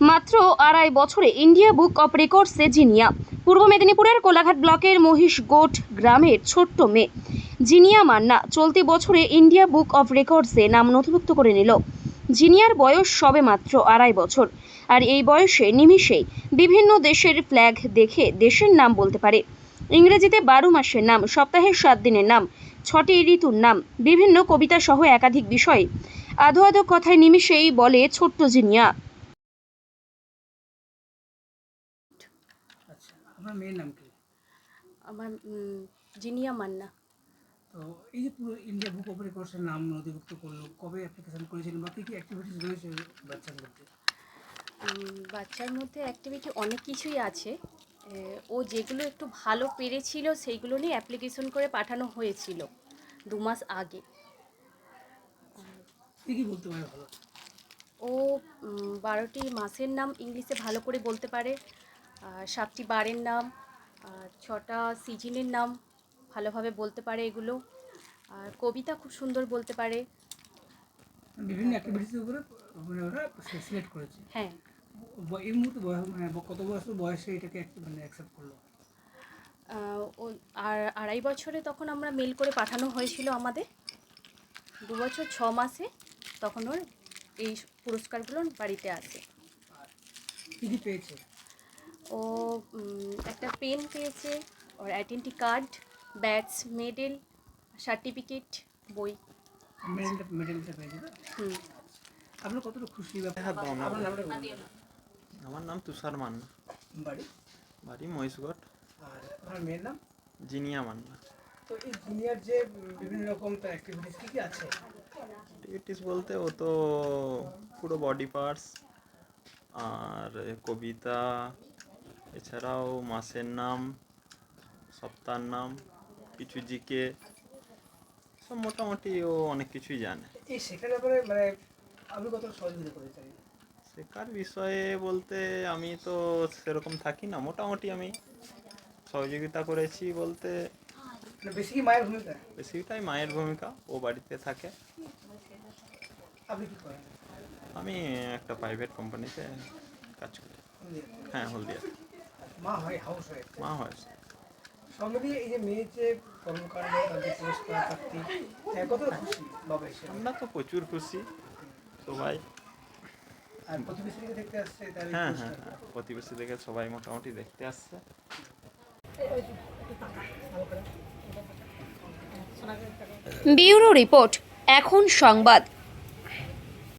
মাত্র আড়াই বছরে ইন্ডিয়া বুক অফ রেকর্ডসে জিনিয়া। পূর্ব মেদিনীপুরের কোলাঘাট ব্লকের মহিষগোট গ্রামের ছোট্ট মেয়ে। জিনিয়া মান্না চলতি বছরে ইন্ডিয়া বুক অফ রেকর্ডসে নাম নথিভুক্ত করে নিল। জিনিয়ার বয়স সবে মাত্র আড়াই বছর। আর এই বয়সে নিমিষেই বিভিন্ন দেশের ফ্ল্যাগ দেখে দেশের নাম বলতে পারে। ইংরেজিতে বারো মাসের নাম সপ্তাহের সাত দিনের নাম, ছটি ঋতুর নাম, বিভিন্ন কবিতা সহ একাধিক বিষয় আধো আধো কথায় নিমিষেই বলে ছোট্ট জিনিয়া। আপনার মেয়ের নাম কি? আমার জিনিয়া মান্না। তো এই যে পুরো ইন্ডিয়া বুক অফ রেকর্ডসের নাম নথিভুক্ত করল কবে অ্যাপ্লিকেশন করেছিলেন বা কী কী অ্যাক্টিভিটিস রয়েছে বাচ্চার মধ্যে? বাচ্চার মধ্যে অ্যাক্টিভিটি অনেক কিছুই আছে। ও যেগুলো একটু ভালো পেরেছিল সেইগুলো নিয়ে অ্যাপ্লিকেশন করে পাঠানো হয়েছিল দু মাস আগে। বলতে পারে ভালো ও বারোটি মাসের নাম ইংলিশে ভালো করে বলতে পারে। সাতটি বারের নাম আর ছটা সিজনের নাম ভালোভাবে বলতে পারে এগুলো। আর কবিতা খুব সুন্দর বলতে পারে। বিভিন্ন অ্যাক্টিভিটিসের উপরে মানে ওরা সিলেক্ট করেছে। হ্যাঁ। এই মুহূর্তে মানে কত বছর বয়সে এটাকে মানে অ্যাকসেপ্ট করল? ও আর আড়াই বছরে তখন আমরা মেল করে পাঠানো হয়েছিল আমাদের। দু বছর ছ মাসে তখন ওর এই পুরস্কারগুলো বাড়িতে আসে। পেয়েছে? ও একটা পেন পেয়েছে ওর আইডেন্টি কার্ড ব্যাটস মেডেল সার্টিফিকেট বই। মেডেলটা মেডেলটা পেয়েছে হুম। আপনার কতটা খুশি ব্যাপার হ্যাঁ। আপনার নামটা আমার নাম তুষার মান্না। বাড়ি? বাড়ি মহিষগড় আর আপনার মেয়ের নাম? জিনিয়া মান্না। তো এই জুনিয়র যে বিভিন্ন রকম অ্যাক্টিভিটিস কী কী আছে? অ্যাক্টিভিটিস বলতে ও তো পুরো বডি পার্টস আর কবিতা এছাড়াও মাসের নাম সপ্তাহের নাম কিছু জিকে সব মোটামুটি ও অনেক কিছুই জানে। এই শেখার ব্যাপারে মানে কত শেখার বিষয়ে বলতে আমি তো সেরকম থাকি না মোটামুটি আমি সহযোগিতা করেছি বলতে মানে বেশি মায়ের ভূমিকা? বেশিটাই মায়ের ভূমিকা ও বাড়িতে থাকে। আপনি কি করেন? আমি একটা প্রাইভেট কোম্পানিতে কাজ করি। হ্যাঁ হলদিয়া। মা হয় হাউস হয় মা হয়। সঙ্গে দিয়ে এই যে মেয়ের যে কর্মকাণ্ড যে পুরস্কার প্রাপ্তি হ্যাঁ, কতটা খুশি বাবা হিসেবে আমরা তো প্রচুর খুশি সবাই। আর প্রতিবেশীকে দেখতে আসছে হ্যাঁ হ্যাঁ হ্যাঁ প্রতিবেশী দেখে সবাই মোটামুটি দেখতে আসছে। ব্যুরো রিপোর্ট এখন সংবাদ।